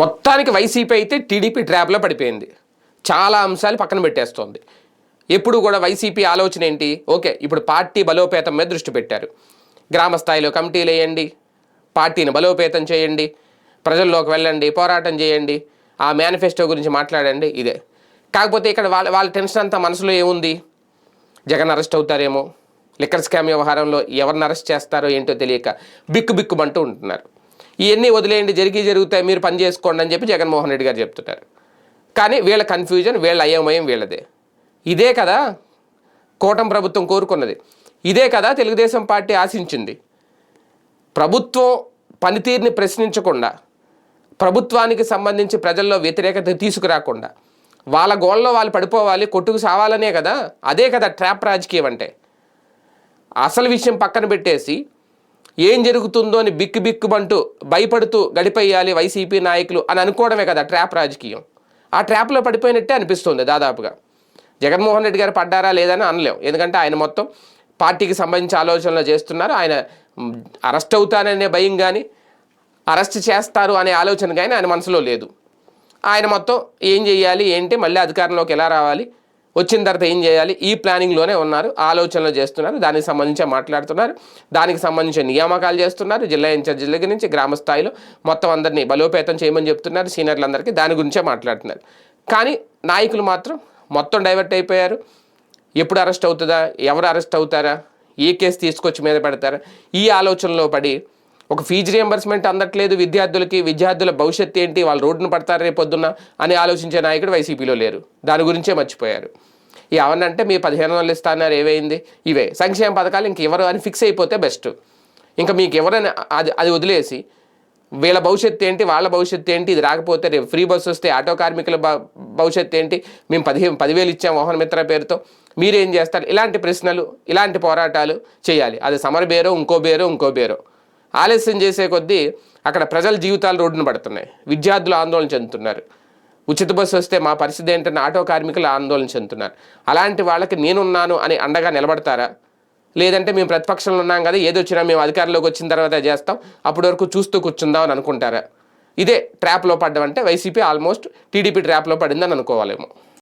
మొత్తానికి వైసీపీ అయితే టీడీపీ ట్రాప్లో పడిపోయింది. చాలా అంశాలు పక్కన పెట్టేస్తోంది. ఎప్పుడు కూడా వైసీపీ ఆలోచన ఏంటి? ఓకే ఇప్పుడు పార్టీ బలోపేతం మీద దృష్టి పెట్టారు. గ్రామ స్థాయిలో కమిటీలు వేయండి పార్టీని బలోపేతం చేయండి ప్రజల్లోకి వెళ్ళండి పోరాటం చేయండి ఆ మేనిఫెస్టో గురించి మాట్లాడండి ఇదే. కాకపోతే ఇక్కడ వాళ్ళ వాళ్ళ టెన్షన్ అంతా మనసులో ఏముంది? జగన్ అరెస్ట్ అవుతారేమో? లిక్కర్ స్కామ్ వ్యవహారంలో ఎవరిని అరెస్ట్ చేస్తారో ఏంటో తెలియక బిక్కు బిక్కుమంటూ ఉంటున్నారు. ఇవన్నీ వదిలేయండి జరిగి జరుగుతాయి మీరు పని చేసుకోండి అని చెప్పి జగన్మోహన్ రెడ్డి గారు చెప్తున్నారు కానీ వీళ్ళ కన్ఫ్యూజన్ వీళ్ళ అయోమయం వీళ్ళదే. ఇదే కదా కూటమి ప్రభుత్వం కోరుకున్నది. ఇదే కదా తెలుగుదేశం పార్టీ ఆశించింది. ప్రభుత్వం పనితీరుని ప్రశ్నించకుండా ప్రభుత్వానికి సంబంధించి ప్రజల్లో వ్యతిరేకత తీసుకురాకుండా వాళ్ళ గోళ్ళలో వాళ్ళు పడిపోవాలి కొట్టుకు సావాలనే కదా. అదే కదా ట్రాప్ రాజకీయం అంటే. అసలు విషయం పక్కన పెట్టేసి ఏం జరుగుతుందో అని బిక్కు బిక్కుమంటూ భయపడుతూ గడిపేయాలి వైసీపీ నాయకులు అని అనుకోవడమే కదా ట్రాప్ రాజకీయం. ఆ ట్రాప్లో పడిపోయినట్టే అనిపిస్తుంది దాదాపుగా. జగన్మోహన్ రెడ్డి గారు పడ్డారా లేదని అనలేం. ఎందుకంటే ఆయన మొత్తం పార్టీకి సంబంధించి ఆలోచనలు చేస్తున్నారు. ఆయన అరెస్ట్ అవుతాననే భయం కానీ అరెస్ట్ చేస్తారు అనే ఆలోచన కానీ ఆయన మనసులో లేదు. ఆయన మొత్తం ఏం చేయాలి ఏంటి మళ్ళీ అధికారంలోకి ఎలా రావాలి వచ్చిన తర్వాత ఏం చేయాలి? ఈ ప్లానింగ్లోనే ఉన్నారు ఆలోచనలు చేస్తున్నారు దానికి సంబంధించి మాట్లాడుతున్నారు దానికి సంబంధించిన నియామకాలు చేస్తున్నారు జిల్లా ఇన్ఛార్జీల దగ్గర నుంచి గ్రామ స్థాయిలో మొత్తం అందరినీ బలోపేతం చేయమని చెప్తున్నారు సీనియర్లందరికీ దాని గురించే మాట్లాడుతున్నారు. కానీ నాయకులు మాత్రం మొత్తం డైవర్ట్ అయిపోయారు. ఎప్పుడు అరెస్ట్ అవుతుందా? ఎవరు అరెస్ట్ అవుతారా? ఏ కేసు తీసుకొచ్చి మీద పెడతారా? ఈ ఆలోచనలో పడి ఒక ఫీజు రియంబర్స్మెంట్ అందట్లేదు విద్యార్థులకి విద్యార్థుల భవిష్యత్తు ఏంటి వాళ్ళు రోడ్డున పడతారు రేపు పొద్దున్న అని ఆలోచించే నాయకుడు వైసీపీలో లేరు. దాని గురించే మర్చిపోయారు. ఈ మీ పదిహేను వందలు ఇస్తాన్నారు ఏవైంది ఇవే. సంక్షేమ పథకాలు ఇంక ఎవరు అని ఫిక్స్ అయిపోతే బెస్ట్ ఇంకా మీకు ఎవరైనా అది అది వదిలేసి వీళ్ళ భవిష్యత్తు ఏంటి వాళ్ళ భవిష్యత్తు ఏంటి ఇది రాకపోతే రేపు ఫ్రీ బస్సు వస్తే ఆటో కార్మికుల భవిష్యత్తు ఏంటి మేము పదిహేను పదివేలు ఇచ్చాం మోహన్ మిత్ర పేరుతో మీరేం చేస్తారు? ఇలాంటి ప్రశ్నలు ఇలాంటి పోరాటాలు చేయాలి. అది సమర బేరో ఇంకో బేరో ఇంకో బేరో ఆలస్యం చేసే కొద్దీ అక్కడ ప్రజల జీవితాలు రోడ్డున పడుతున్నాయి. విద్యార్థులు ఆందోళన చెందుతున్నారు. ఉచిత బస్సు వస్తే మా పరిస్థితి ఏంటని ఆటో కార్మికులు ఆందోళన చెందుతున్నారు. అలాంటి వాళ్ళకి నేనున్నాను అని అండగా నిలబడతారా? లేదంటే మేము ప్రతిపక్షంలో ఉన్నాం కదా ఏది వచ్చినా మేము అధికారంలోకి వచ్చిన తర్వాత చేస్తాం అప్పటి వరకు చూస్తూ కూర్చుందాం అని అనుకుంటారా? ఇదే ట్రాప్లో పడ్డం అంటే వైసీపీ ఆల్మోస్ట్ టీడీపీ ట్రాప్లో పడిందని అనుకోవాలేమో.